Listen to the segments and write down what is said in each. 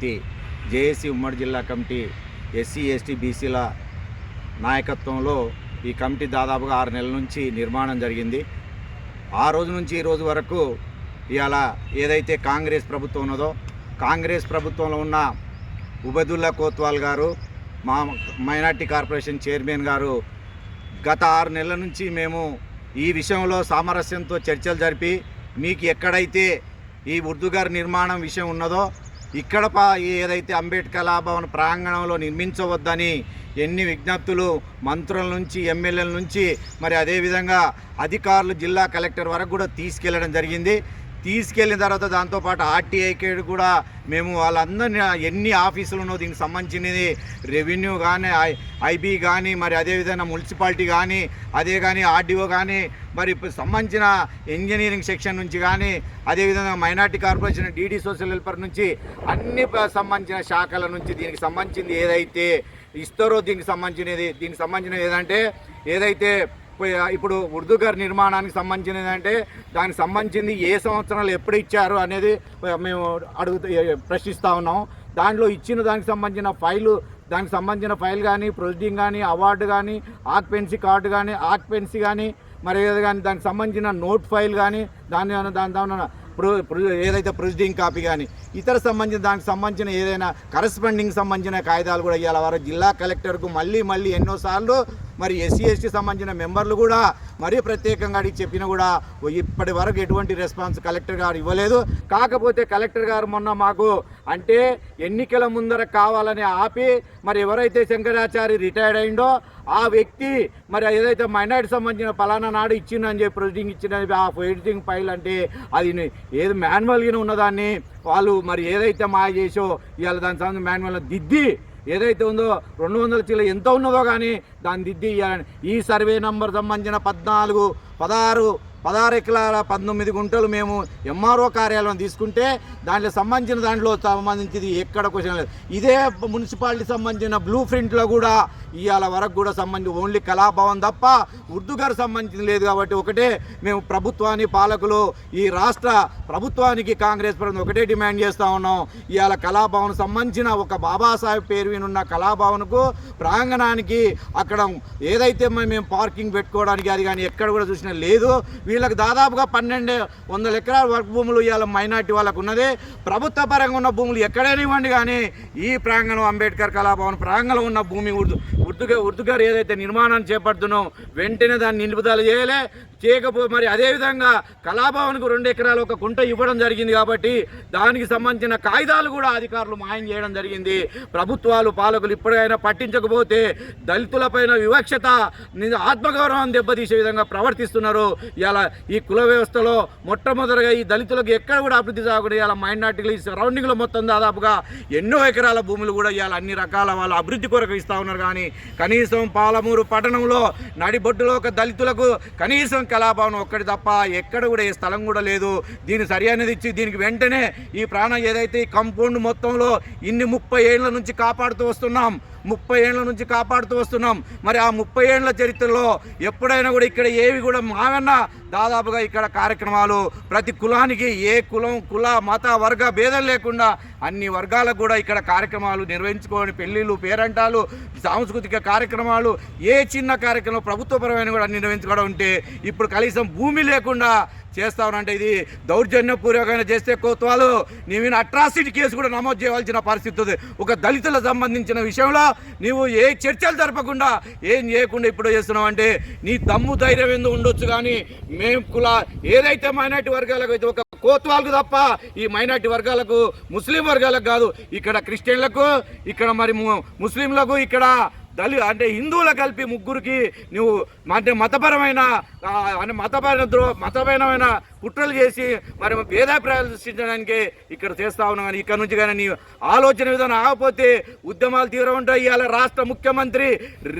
శక్తి JAC ఉమ్మడి జిల్లా committee SC ST బీసీల నాయకత్వంలో ఈ కమిటీ దాదాపుగా ఆరు నెలల నుంచి నిర్మాణం జరిగింది. ఆ రోజు నుంచి ఈ రోజు వరకు ఇవాళ ఏదైతే కాంగ్రెస్ ప్రభుత్వం ఉన్నదో కాంగ్రెస్ ప్రభుత్వంలో ఉన్న ఉబదుల్లా కోత్వాల్ గారు మా మైనార్టీ కార్పొరేషన్ చైర్మన్ గారు గత ఆరు నెలల నుంచి మేము ఈ విషయంలో సామరస్యంతో చర్చలు జరిపి మీకు ఎక్కడైతే ఈ ఉర్దూగారి నిర్మాణం విషయం ఉన్నదో ఇక్కడ ఏదైతే అంబేద్కర్ కళాభవన్ ప్రాంగణంలో నిర్మించవద్దని ఎన్ని విజ్ఞప్తులు మంత్రుల నుంచి ఎమ్మెల్యేల నుంచి మరి అదేవిధంగా అధికారులు జిల్లా కలెక్టర్ వరకు కూడా తీసుకెళ్ళడం జరిగింది. తీసుకెళ్ళిన తర్వాత దాంతోపాటు ఆర్టీఐకి కూడా మేము వాళ్ళందరినీ ఎన్ని ఆఫీసులు ఉన్నో దీనికి సంబంధించినది రెవెన్యూ కానీ ఐ ఐబీ కానీ మరి అదేవిధంగా మున్సిపాలిటీ కానీ అదే కానీ ఆర్డీఓ కానీ మరి ఇప్పుడు సంబంధించిన ఇంజనీరింగ్ సెక్షన్ నుంచి కానీ అదేవిధంగా minority corporation DD social welfare నుంచి అన్ని ప- సంబంధించిన శాఖల నుంచి దీనికి సంబంధించింది ఏదైతే ఇస్తారో దీనికి సంబంధించినది దీనికి సంబంధించినది ఏదంటే ఏదైతే ఇప్పుడు ఉర్దూ గారి నిర్మాణానికి సంబంధించినది అంటే దానికి సంబంధించింది ఏ సంవత్సరాలు ఎప్పుడు ఇచ్చారు అనేది మేము అడుగుతూ ప్రశ్నిస్తూ ఉన్నాం. దాంట్లో ఇచ్చిన దానికి సంబంధించిన ఫైలు దానికి సంబంధించిన ఫైల్ కానీ ప్రొసీడింగ్ కానీ అవార్డు కానీ ఆక్యుపెన్సీ కార్డు కానీ ఆక్యుపెన్సీ కానీ మరి కానీ దానికి సంబంధించిన నోట్ ఫైల్ కానీ దాని దాని దాని ఏదైతే ప్రొసీడింగ్ కాపీ కానీ ఇతర సంబంధించిన దానికి సంబంధించిన ఏదైనా కరస్పాండింగ్ సంబంధించిన కాగితాలు కూడా ఇవ్వాలి వారు. జిల్లా కలెక్టర్కు మళ్ళీ మళ్ళీ ఎన్నోసార్లు మరి ఎస్సీ ఎస్టీ సంబంధించిన మెంబర్లు కూడా మరీ ప్రత్యేకంగా అడిగి చెప్పినా కూడా ఇప్పటి వరకు ఎటువంటి రెస్పాన్స్ కలెక్టర్ గారు ఇవ్వలేదు. కాకపోతే కలెక్టర్ గారు మొన్న మాకు అంటే ఎన్నికల ముందర కావాలని ఆపి మరి ఎవరైతే శంకరాచారి రిటైర్డ్ అయిందో ఆ వ్యక్తి మరి ఏదైతే మైనార్టీ సంబంధించిన ఫలానా నాడు ఇచ్చిందని చెప్పి ప్రొసీడింగ్ ఇచ్చిందని ఆ ప్రొసీడింగ్ ఫైల్ అంటే అది ఏది మాన్యువల్గా ఉన్నదాన్ని వాళ్ళు మరి ఏదైతే మాయ చేసో ఇవాళ దాని సంబంధించిన మాన్యువల్ దిద్ది ఏదైతే ఉందో రెండు వందల చీల ఎంత ఉన్నదో కానీ దాన్ని దిద్ది ఇయ్యాలని. ఈ సర్వే నంబర్ సంబంధించిన పద్నాలుగు పదహారు పదహారు ఎకరాల పంతొమ్మిది గుంటలు మేము ఎంఆర్ఓ కార్యాలయం తీసుకుంటే దాంట్లో సంబంధించిన దాంట్లో సంబంధించింది ఎక్కడ క్వశ్చన్ లేదు. ఇదే మున్సిపాలిటీ సంబంధించిన బ్లూ ప్రింట్లో కూడా ఇవాళ వరకు కూడా సంబంధించి ఓన్లీ కళాభవన్ తప్ప ఉర్దూ గారు సంబంధించింది లేదు కాబట్టి ఒకటే మేము ప్రభుత్వాన్ని పాలకులు ఈ రాష్ట్ర ప్రభుత్వానికి కాంగ్రెస్ ప్రభుత్వం ఒకటే డిమాండ్ చేస్తూ ఉన్నాం. ఇవాళ కళాభవన్ సంబంధించిన ఒక బాబాసాహెబ్ పేరు వినున్న కళాభవన్కు ప్రాంగణానికి అక్కడ ఏదైతే మేము పార్కింగ్ పెట్టుకోవడానికి అది కానీ ఎక్కడ కూడా చూసినా లేదు. వీళ్ళకి దాదాపుగా పన్నెండు వందల ఎకరాల వర్క్ భూములు ఇవాళ మైనార్టీ వాళ్ళకు ఉన్నది. ప్రభుత్వ పరంగా ఉన్న భూములు ఎక్కడైనా ఇవ్వండి కానీ ఈ ప్రాంగణం అంబేద్కర్ కళాభవన్ ప్రాంగణంలో ఉన్న భూమి ఉర్దు ఉర్దుగా ఉర్దుగారు ఏదైతే నిర్మాణాన్ని చేపడుతున్నాం వెంటనే దాన్ని నిలుపుదల చేయలే. చేయకపోతే మరి అదేవిధంగా కళాభవన్కు రెండు ఎకరాలు ఒక కుంట ఇవ్వడం జరిగింది కాబట్టి దానికి సంబంధించిన కాగితాలు కూడా అధికారులు మాయం చేయడం జరిగింది. ప్రభుత్వాలు పాలకులు ఇప్పటికైనా పట్టించకపోతే దళితులపైన వివక్షత ని- ఆత్మగౌరవం దెబ్బతీసే విధంగా ప్రవర్తిస్తున్నారు. ఇలా ఈ కుల వ్యవస్థలో మొట్టమొదటిగా ఈ దళితులకు ఎక్కడ కూడా అభివృద్ధి సాగకుండా ఇలా మైనార్టీలు ఈ సరౌండింగ్లో మొత్తం దాదాపుగా ఎన్నో ఎకరాల భూములు కూడా ఇవాళ అన్ని రకాల వాళ్ళ అభివృద్ధి కొరకు ఇస్తూ ఉన్నారు కానీ కనీసం పాలమూరు పట్టణంలో నడిబొడ్డులో ఒక దళితులకు కనీసం కళాభవనం ఒక్కటి తప్ప ఎక్కడ కూడా ఏ స్థలం కూడా లేదు. దీన్ని సరి అనేది ఇచ్చి దీనికి వెంటనే ఈ ప్రాణం ఏదైతే ఈ కంపౌండ్ మొత్తంలో ఇన్ని ముప్పై ఏళ్ళ నుంచి కాపాడుతూ వస్తున్నాం ముప్పై ఏళ్ళ నుంచి కాపాడుతూ వస్తున్నాం మరి ఆ ముప్పై ఏళ్ళ చరిత్రలో ఎప్పుడైనా కూడా ఇక్కడ ఏవి కూడా మావన్న దాదాపుగా ఇక్కడ కార్యక్రమాలు ప్రతి కులానికి ఏ కులం కుల మత వర్గ భేదం లేకుండా అన్ని వర్గాలకు కూడా ఇక్కడ కార్యక్రమాలు నిర్వహించుకొని పెళ్ళిళ్ళు పేరంటాలు సాంస్కృతిక కార్యక్రమాలు ఏ చిన్న కార్యక్రమం ప్రభుత్వపరమైన కూడా నిర్వహించుకోవడం ఉంటే ఇప్పుడు కనీసం భూమి లేకుండా చేస్తామనంటే ఇది దౌర్జన్యపూర్వకంగా చేస్తే కోత్వాలు నీ మీద అట్రాసిటీ కేసు కూడా నమోదు చేయవలసిన పరిస్థితి ఉంది. ఒక దళితులకు సంబంధించిన విషయంలో నీవు ఏ చర్చలు జరపకుండా ఏం చేయకుండా ఇప్పుడు చేస్తున్నావు అంటే నీ దమ్ము ధైర్యం ఎందుకు ఉండొచ్చు కానీ మేము కుల ఏదైతే మైనార్టీ వర్గాలకు అయితే ఒక కోత్వాలకు తప్ప ఈ మైనార్టీ వర్గాలకు ముస్లిం వర్గాలకు కాదు ఇక్కడ క్రిస్టియన్లకు ఇక్కడ మరి ముస్లింలకు ఇక్కడ దళి అంటే హిందువుల కలిపి ముగ్గురికి నువ్వు అంటే మతపరమైన అంటే మతపరమైన ద్రో మతపరమైన కుట్రలు చేసి మరి భేదాభిప్రాయాలు ప్రదర్శించడానికి ఇక్కడ చేస్తా ఉన్నాం కానీ ఇక్కడ నుంచి కానీ నీ ఆలోచన విధానం ఆగపోతే ఉద్యమాలు తీవ్రం ఉంటాయి. ఇవాళ రాష్ట్ర ముఖ్యమంత్రి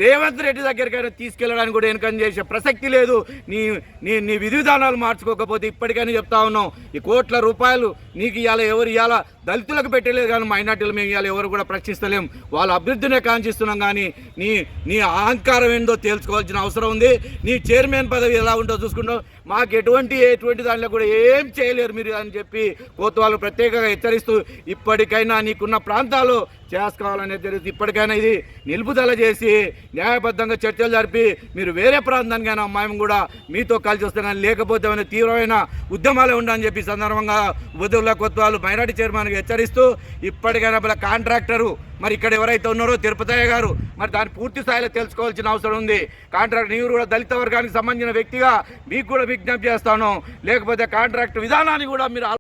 రేవంత్ రెడ్డి దగ్గరికైనా తీసుకెళ్ళడానికి కూడా వెనుకని చేసే ప్రసక్తి లేదు. నీ నీ నీ విధి విధానాలు మార్చుకోకపోతే ఇప్పటికైనా చెప్తా ఉన్నాం. ఈ కోట్ల రూపాయలు నీకు ఇవాళ ఎవరు ఇవాళ దళితులకు పెట్టలేదు. కానీ మైనార్టీలు మేము ఇవాళ ఎవరు కూడా ప్రశ్నిస్తలేం. వాళ్ళ అభివృద్ధినే కాంక్షిస్తున్నాం. కానీ నీ నీ అహంకారం ఏందో తేల్చుకోవాల్సిన అవసరం ఉంది. నీ చైర్మన్ పదవి ఎలా ఉందో చూసుకుంటావు మాకు ఎటువంటి ఎటువంటి దాంట్లో కూడా ఏం చేయలేరు మీరు అని చెప్పి కోతవాళ్ళు ప్రత్యేకంగా హెచ్చరిస్తూ ఇప్పటికైనా నీకున్న ప్రాంతాలు చేసుకోవాలని జరుగుతుంది ఇప్పటికైనా ఇది నిలుపుదల చేసి న్యాయబద్ధంగా చర్చలు జరిపి మీరు వేరే ప్రాంతానికైనా మేము కూడా మీతో కలిసి వస్తున్నాం లేకపోతే తీవ్రమైన ఉద్యమాలే ఉండని చెప్పి సందర్భంగా ఉద్యోగుల కొత్వాళ్ళు మైనార్టీ చైర్మన్కి హెచ్చరిస్తూ ఇప్పటికైనా కాంట్రాక్టరు మరి ఇక్కడ ఎవరైతే ఉన్నారో తిరుపతయ్య గారు మరి దాన్ని పూర్తి స్థాయిలో తెలుసుకోవాల్సిన అవసరం ఉంది. కాంట్రాక్ట్ నీవు కూడా దళిత వర్గానికి సంబంధించిన వ్యక్తిగా మీకు కూడా విజ్ఞప్తి చేస్తాను. లేకపోతే కాంట్రాక్ట్ విధానాన్ని కూడా మీరు